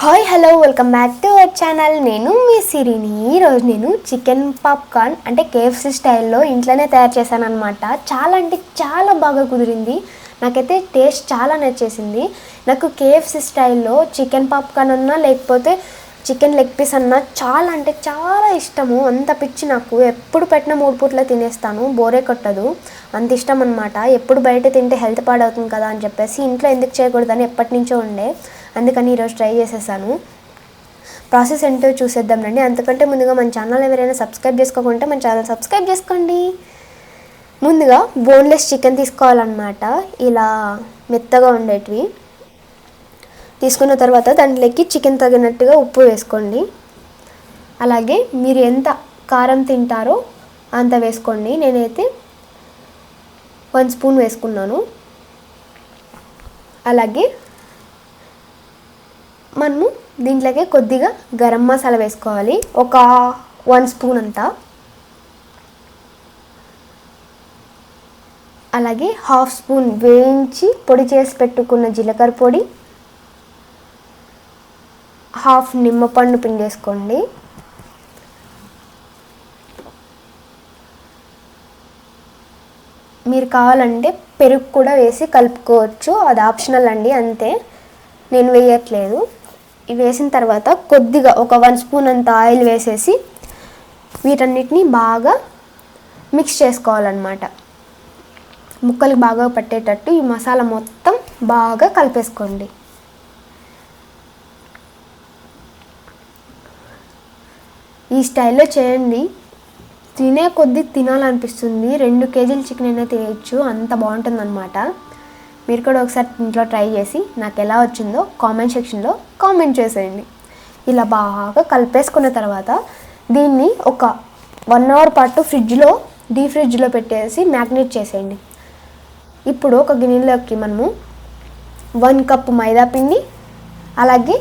Hi hello welcome back to our channel. నేను మీ సిరిని. ఈరోజు నేను చికెన్ పాప్కార్న్ అంటే కేఎఫ్సీ స్టైల్లో ఇంట్లోనే తయారు చేశాను అనమాట చాలా అంటే చాలా బాగా కుదిరింది. నాకైతే టేస్ట్ చాలా నచ్చేసింది. నాకు కేఎఫ్సీ స్టైల్లో చికెన్ పాప్కార్న్ అన్నా లేకపోతే చికెన్ లెగ్ పీస్ అన్నా చాలా అంటే చాలా ఇష్టము. అంత పిచ్చి నాకు. ఎప్పుడు పెట్టిన మూడు పూట్ల తినేస్తాను. బోరే కొట్టదు. అంత ఇష్టం అనమాట ఎప్పుడు బయట తింటే హెల్త్ పాడవుతుంది కదా అని చెప్పేసి ఇంట్లో ఎందుకు చేయకూడదని ఎప్పటి నుంచో ఉండే. అందుకని ఈరోజు ట్రై చేసేసాను. ప్రాసెస్ ఏంటో చూసేద్దాం రండి. అంతకంటే ముందుగా మన ఛానల్ ఎవరైనా సబ్స్క్రైబ్ చేసుకోకుంటే మన ఛానల్ సబ్స్క్రైబ్ చేసుకోండి. ముందుగా బోన్లెస్ చికెన్ తీసుకోవాలన్నమాట. ఇలా మెత్తగా ఉండేటివి. తీసుకున్న తర్వాత దాంట్లోకి చికెన్ తగినట్టుగా ఉప్పు వేసుకోండి. అలాగే మీరు ఎంత కారం తింటారో అంత వేసుకోండి. నేనైతే వన్ స్పూన్ వేసుకున్నాను. అలాగే మనము దీంట్లోకి కొద్దిగా గరం మసాలా వేసుకోవాలి. ఒక వన్ స్పూన్ అంతా. అలాగే హాఫ్ స్పూన్ వేయించి పొడి చేసి పెట్టుకున్న జీలకర్ర పొడి. హాఫ్ నిమ్మపండు పిండేసుకోండి. మీరు కావాలంటే పెరుగు కూడా వేసి కలుపుకోవచ్చు. అది ఆప్షనల్ అండి అంతే. నేను వేయట్లేదు. ఇవి వేసిన తర్వాత కొద్దిగా ఒక వన్ స్పూన్ అంత ఆయిల్ వేసేసి వీటన్నిటిని బాగా మిక్స్ చేసుకోవాలన్నమాట. ముక్కలు బాగా పట్టేటట్టు ఈ మసాలా మొత్తం బాగా కలిపేసుకోండి. ఈ స్టైల్లో చేయండి. తినే కొద్దీ తినాలనిపిస్తుంది. రెండు కేజీల చికెన్ అయినా తినేయచ్చు అంత బాగుంటుంది అనమాట మీరు కూడా ఒకసారి ఇంట్లో ట్రై చేసి నాకు ఎలా వచ్చిందో కామెంట్ సెక్షన్లో కామెంట్ చేసేయండి. ఇలా బాగా కలిపేసుకున్న తర్వాత దీన్ని ఒక వన్ అవర్ పాటు ఫ్రిడ్జ్లో డీ ఫ్రిడ్జ్లో పెట్టేసి మ్యాగ్నేట్ చేసేయండి. ఇప్పుడు ఒక గిన్నెలోకి మనము వన్ కప్ మైదా పిండి అలాగే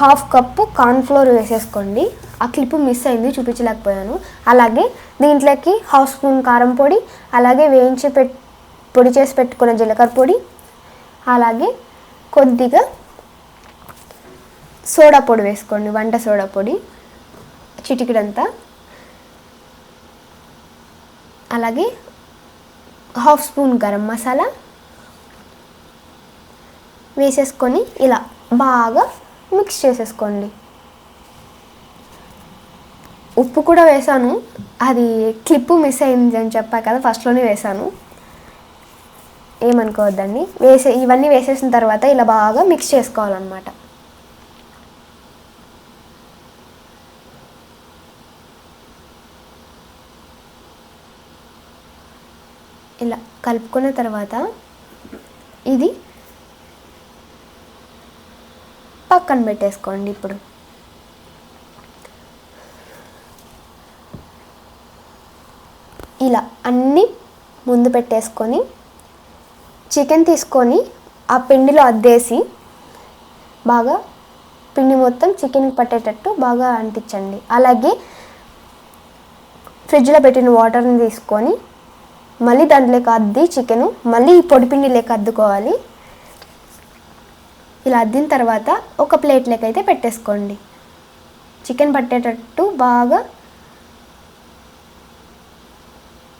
హాఫ్ కప్పు కార్న్ఫ్లోర్ వేసేసుకోండి. ఆ క్లిప్ మిస్ అయింది చూపించలేకపోయాను. అలాగే దీంట్లోకి హాఫ్ స్పూన్ కారం పొడి అలాగే వేయించి పెట్ పొడి చేసి పెట్టుకున్న జీలకర్ర పొడి అలాగే కొద్దిగా సోడా పొడి వేసుకోండి వంట సోడా పొడి చిటికిడంతా. అలాగే హాఫ్ స్పూన్ గరం మసాలా వేసేసుకొని ఇలా బాగా మిక్స్ చేసేసుకోండి. ఉప్పు కూడా వేసాను అది క్లిప్ మిస్ అయింది అని చెప్పా కదా ఫస్ట్లోనే వేసాను. ఏమనుకోవద్దండి. వేసే ఇవన్నీ వేసేసిన తర్వాత ఇలా బాగా మిక్స్ చేసుకోవాలన్నమాట. ఇలా కలుపుకున్న తర్వాత ఇది పక్కన పెట్టేసుకోండి ఇప్పుడు. ఇలా అన్నీ ముందు పెట్టేసుకొని చికెన్ తీసుకొని ఆ పిండిలో అద్దేసి బాగా పిండి మొత్తం చికెన్కి పట్టేటట్టు బాగా అంటించండి. అలాగే ఫ్రిడ్జ్లో పెట్టిన వాటర్ని తీసుకొని మళ్ళీ దాంట్లోకి అద్ది చికెను మళ్ళీ పొడి పిండి లేక అద్దుకోవాలి. ఇలా అద్దిన తర్వాత ఒక ప్లేట్లోకి అయితే పెట్టేసుకోండి. చికెన్ పట్టేటట్టు బాగా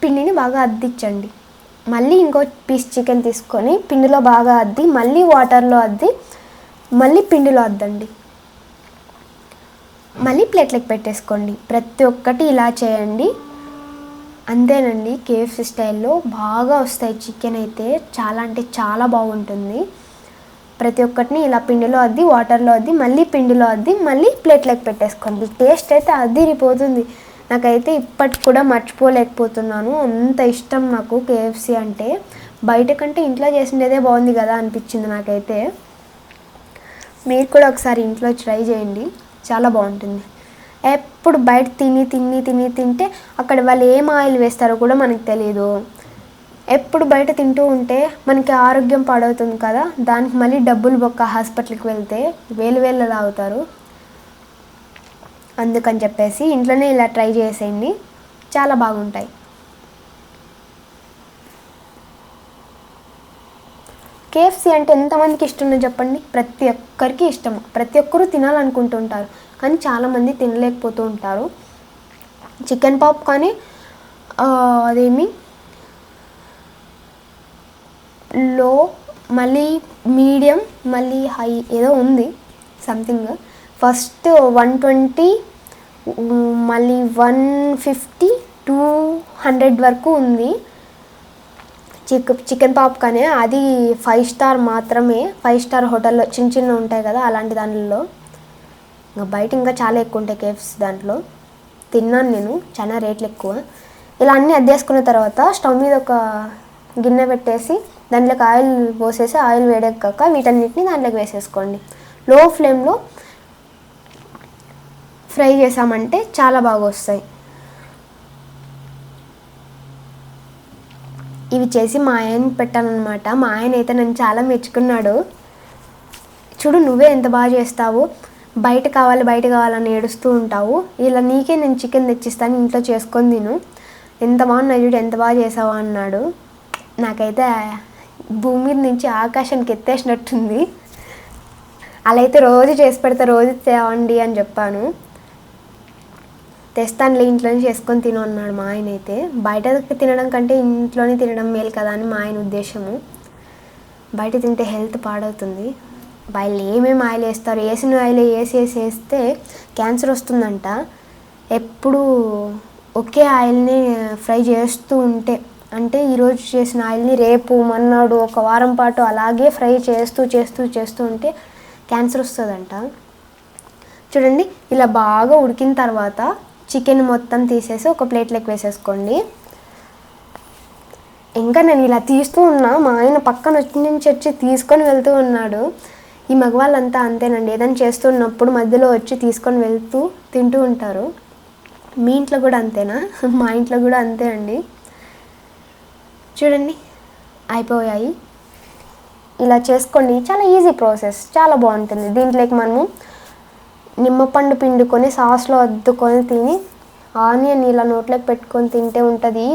పిండిని బాగా అద్దించండి. మళ్ళీ ఇంకో పీస్ చికెన్ తీసుకొని పిండిలో బాగా అద్ది మళ్ళీ వాటర్లో అద్ది మళ్ళీ పిండిలో అద్దండి. మళ్ళీ ప్లేట్లకు పెట్టేసుకోండి. ప్రతి ఒక్కటి ఇలా చేయండి. అంతేనండి కేఎఫ్సి స్టైల్లో బాగా వస్తాయి చికెన్ అయితే. చాలా అంటే చాలా బాగుంటుంది. ప్రతి ఒక్కటిని ఇలా పిండిలో అద్ది వాటర్లో అద్ది మళ్ళీ పిండిలో అద్ది మళ్ళీ ప్లేట్లకు పెట్టేసుకోండి. టేస్ట్ అయితే అదిరిపోతుంది. నాకైతే ఇప్పటికి కూడా మర్చిపోలేకపోతున్నాను. అంత ఇష్టం నాకు కేఎఫ్సి అంటే. బయట కంటే ఇంట్లో చేసిండేదే బాగుంది కదా అనిపించింది నాకైతే. మీరు కూడా ఒకసారి ఇంట్లో ట్రై చేయండి. చాలా బాగుంటుంది. ఎప్పుడు బయట తిని తిని తిని తింటే అక్కడ వాళ్ళు ఏం ఆయిల్ వేస్తారో కూడా మనకు తెలియదు ఎప్పుడు బయట తింటూ ఉంటే మనకి ఆరోగ్యం పాడవుతుంది కదా. దానికి మళ్ళీ డబ్బులు బొక్క హాస్పిటల్కి వెళ్తే వేలు వేలు అవుతారు. అందుకని చెప్పేసి ఇంట్లోనే ఇలా ట్రై చేసేయండి. చాలా బాగుంటాయి. కేఎఫ్సి అంటే ఎంతమందికి ఇష్టమో చెప్పండి. ప్రతి ఒక్కరికి ఇష్టం ప్రతి ఒక్కరూ తినాలనుకుంటుంటారు. కానీ చాలామంది తినలేకపోతూ ఉంటారు. చికెన్ పాప్ కానీ అదేమి? లో మళ్ళీ మీడియం మళ్ళీ హై ఏదో ఉంది. సంథింగ్. ఫస్ట్ వన్ ట్వంటీ మళ్ళీ వన్ ఫిఫ్టీ టూ హండ్రెడ్ వరకు ఉంది. చిక్ చికెన్ పాప్కానే అది ఫైవ్ స్టార్ మాత్రమే. ఫైవ్ స్టార్ హోటల్లో చిన్న చిన్న ఉంటాయి కదా అలాంటి దానిలో ఇంకా బయట ఇంకా చాలా ఎక్కువ ఉంటాయి కేఫ్స్ దాంట్లో. తిన్నాను నేను చాలా రేట్లు ఎక్కువ. ఇలా అన్నీ అద్దేసుకున్న తర్వాత స్టవ్ మీద ఒక గిన్నె పెట్టేసి దాంట్లోకి ఆయిల్ పోసేసి ఆయిల్ వేడెక్కాక వీటన్నిటిని దాంట్లోకి వేసేసుకోండి. లో ఫ్లేమ్లో ఫ్రై చేసామంటే చాలా బాగా వస్తాయి ఇవి చేసి మా ఆయన పెట్టాలన్నమాట. మా ఆయన అయితే నన్ను చాలా మెచ్చుకున్నాడు. చూడు నువ్వే ఎంత బాగా చేస్తావు. బయట కావాలి బయట కావాలని ఏడుస్తూ ఉంటావు. ఇలా నీకే నేను చికెన్ తెచ్చిస్తాను ఇంట్లో చేసుకొని తిను. ఎంత బాగున్నాయి చూడు ఎంత బాగా చేసావు అన్నాడు. నాకైతే భూమి మీద నుంచి ఆకాశానికి ఎత్తేసినట్టుంది. అలా అయితే రోజు చేసి పెడితే రోజు తేవండి అని చెప్పాను. తెస్తానులే ఇంట్లోనే చేసుకొని తిను అన్నాడు మా ఆయన అయితే. బయట తినడం కంటే ఇంట్లోనే తినడం మేలు కదా అని మా ఆయన ఉద్దేశము. బయట తింటే హెల్త్ పాడవుతుంది. వాళ్ళు ఏమేమి ఆయిల్ వేస్తారు వేసిన ఆయిల్ వేసి వేసి వేస్తే క్యాన్సర్ వస్తుందంట. ఎప్పుడు ఒకే ఆయిల్ని ఫ్రై చేస్తూ ఉంటే అంటే ఈరోజు చేసిన ఆయిల్ని రేపు మన్నాడు ఒక వారం పాటు అలాగే ఫ్రై చేస్తూ చేస్తూ చేస్తూ ఉంటే క్యాన్సర్ వస్తుందంట. చూడండి ఇలా బాగా ఉడికిన తర్వాత చికెన్ మొత్తం తీసేసి ఒక ప్లేట్లోకి వేసేసుకోండి. ఇంకా నేను ఇలా తీస్తూ ఉన్నా మా ఆయన పక్కన వచ్చి నుంచి వచ్చి తీసుకొని వెళ్తూ ఉన్నాడు. ఈ మగవాళ్ళంతా అంతేనండి ఏదైనా చేస్తున్నప్పుడు మధ్యలో వచ్చి తీసుకొని వెళ్తూ తింటూ ఉంటారు. మీ ఇంట్లో కూడా అంతేనా? మా ఇంట్లో కూడా అంతే అండి. చూడండి అయిపోయాయి. ఇలా చేసుకోండి చాలా ఈజీ ప్రాసెస్ చాలా బాగుంటుంది. దీంట్లోకి మనము నిమ్మపండు పిండుకొని సాస్లో అద్దుకొని తిని ఆనియన్ ఇలా నోట్లోకి పెట్టుకొని తింటే ఉంటుంది.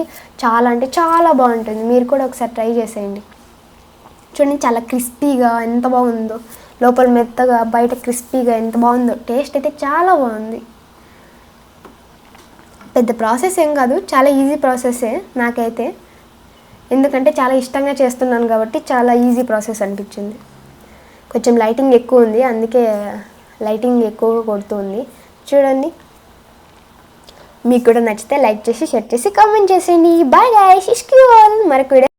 చాలా అంటే చాలా బాగుంటుంది. మీరు కూడా ఒకసారి ట్రై చేసేయండి. చూడండి చాలా క్రిస్పీగా ఎంత బాగుందో. లోపల మెత్తగా బయట క్రిస్పీగా ఎంత బాగుందో. టేస్ట్ అయితే చాలా బాగుంది. పెద్ద ప్రాసెస్ ఏం కాదు. చాలా ఈజీ ప్రాసెసే నాకైతే. ఎందుకంటే చాలా ఇష్టంగా చేస్తున్నాను కాబట్టి చాలా ఈజీ ప్రాసెస్ అనిపించింది. కొంచెం లైటింగ్ ఎక్కువ ఉంది. అందుకే లైటింగ్ ఎక్కువగా కొడుతుంది. చూడండి. మీకు కూడా నచ్చితే లైక్ చేసి షేర్ చేసి కామెంట్ చేసేయండి. బాయ్ గాయ్ ఇష్క్యూ మరొక వీడియో